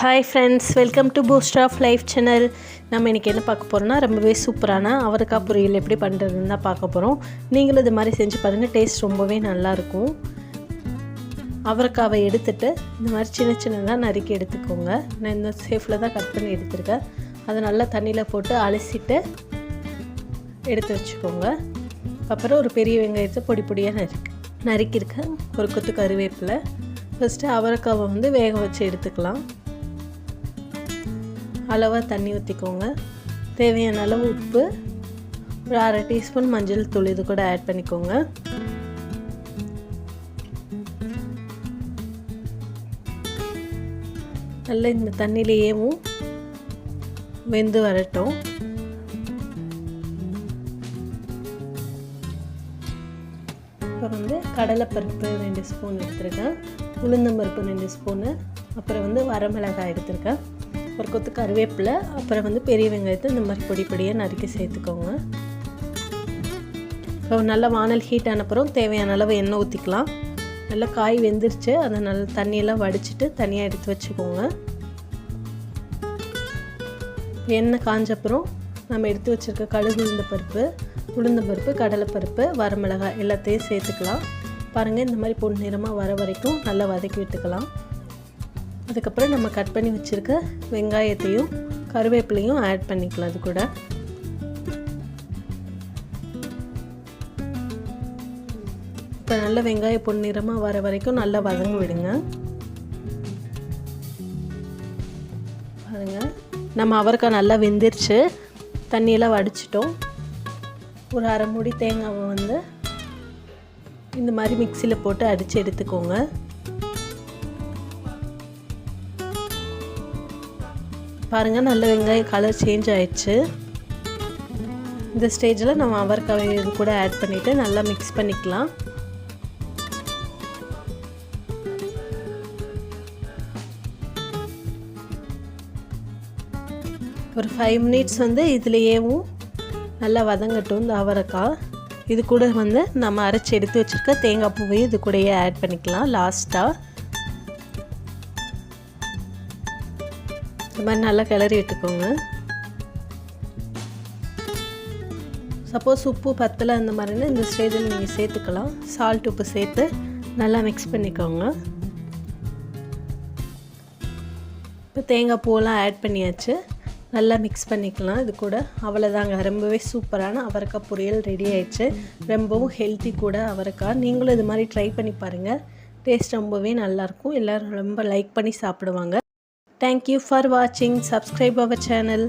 Hi friends welcome to Boost of Life channel நம்ம இன்றைக்கி என்ன பார்க்க போகிறோம்னா ரொம்பவே சூப்பரான அவரைக்காய் பொரியல் எப்படி பண்ணுறதுன்னு தான் பார்க்க போகிறோம் நீங்களும் இது மாதிரி செஞ்சு பாருங்கள் டேஸ்ட் ரொம்பவே நல்லாயிருக்கும் அவரைக்காவை எடுத்துட்டு இந்த மாதிரி சின்ன சின்னதாக நறுக்கி எடுத்துக்கோங்க. நான் இந்த சேஃபில் தான் கட் பண்ணி எடுத்துருக்கேன். அதை நல்லா தண்ணியில் போட்டு அலசிட்டு எடுத்து வச்சுக்கோங்க. அப்புறம் ஒரு பெரிய வெங்காயத்தை பொடி பொடியாக நறுக்கி நறுக்கியிருக்கேன். ஒரு கொத்து கருவேப்பிலை. ஃபஸ்ட்டு அவரைக்காவை வந்து வேக வச்சு எடுத்துக்கலாம். அளவாக தண்ணி ஊற்றிக்கோங்க தேவையான அளவு உப்பு ஒரு அரை டீஸ்பூன் மஞ்சள் தூள் இது கூட ஆட் பண்ணிக்கோங்க. நல்லா இந்த தண்ணியிலேயேவும் வெந்து வரட்டும். இப்போ வந்து கடலைப்பருப்பு ரெண்டு ஸ்பூன் எடுத்திருக்கேன். உளுந்தம்பருப்பு ரெண்டு ஸ்பூனு. அப்புறம் வந்து வரமிளகாய் எடுத்திருக்கேன். ஒரு கொத்து கருவேப்பிலை அப்புறம் வந்து பெரிய வெங்காயத்தை இந்த மாதிரி பொடி பொடியாக நறுக்கி சேர்த்துக்கோங்க. இப்போ நல்லா வானல் ஹீட் ஆனப்புறம் தேவையான அளவு எண்ணெய் ஊற்றிக்கலாம் நல்லா காய் வெந்துருச்சு அதை நல்லா தண்ணியெல்லாம் வடிச்சிட்டு தனியாக எடுத்து வச்சுக்கோங்க. எண்ணெய் காஞ்சப்புறம் நம்ம எடுத்து வச்சுருக்க கடுகு உளுந்த பருப்பு உளுந்த பருப்பு கடலைப்பருப்பு வரமிளகாய் எல்லாத்தையும் சேர்த்துக்கலாம். பாருங்கள் இந்த மாதிரி பொன் நிறமாக வர வரைக்கும் நல்லா வதக்கி விட்டுக்கலாம். அதுக்கப்புறம் நம்ம கட் பண்ணி வச்சுருக்க வெங்காயத்தையும் கருவேப்பிலையும் ஆட் பண்ணிக்கலாம் அது கூட. இப்போ நல்ல வெங்காய பொன்னிறமாக வர வரைக்கும் நல்லா வதங்க விடுங்க. பாருங்கள் நம்ம அவரைக்காய் நல்லா வெந்துருச்சு. தண்ணியெல்லாம் வடிச்சிட்டோம். ஒரு அரை மூடி தேங்காவை வந்து இந்த மாதிரி மிக்சியில் போட்டு அடித்து எடுத்துக்கோங்க. பாருங்கள் நல்ல வெங்காயம் கலர் சேஞ்ச் ஆயிடுச்சு. இந்த ஸ்டேஜில் நம்ம அவரைக்காய் இது கூட ஆட் பண்ணிவிட்டு நல்லா மிக்ஸ் பண்ணிக்கலாம். ஒரு ஃபைவ் மினிட்ஸ் வந்து இதுலேயேவும் நல்லா வதங்கட்டும் இந்த அவரைக்காய். இது கூட வந்து நம்ம அரைச்சி எடுத்து வச்சுருக்க தேங்காய் பூவையும் இது கூடயே ஆட் பண்ணிக்கலாம் லாஸ்ட்டாக இந்த மாதிரி நல்லா கிளறி விட்டுக்கோங்க. சப்போஸ் உப்பு பத்தலை அந்த மாதிரினா இந்த ஸ்டேஜில் நீங்கள் சேர்த்துக்கலாம். சால்ட் உப்பு சேர்த்து நல்லா மிக்ஸ் பண்ணிக்கோங்க. இப்போ தேங்காய் பூவெல்லாம் ஆட் பண்ணியாச்சு. நல்லா மிக்ஸ் பண்ணிக்கலாம். இது கூட அவ்வளோதாங்க ரொம்பவே சூப்பரான அவரைக்காய் பொரியல் ரெடி ஆயிடுச்சு. ரொம்பவும் ஹெல்த்தி கூட அவரைக்காய். நீங்களும் இது மாதிரி ட்ரை பண்ணி பாருங்கள் டேஸ்ட் ரொம்பவே நல்லாயிருக்கும் எல்லோரும் ரொம்ப லைக் பண்ணி சாப்பிடுவாங்க. Thank you for watching. Subscribe our channel.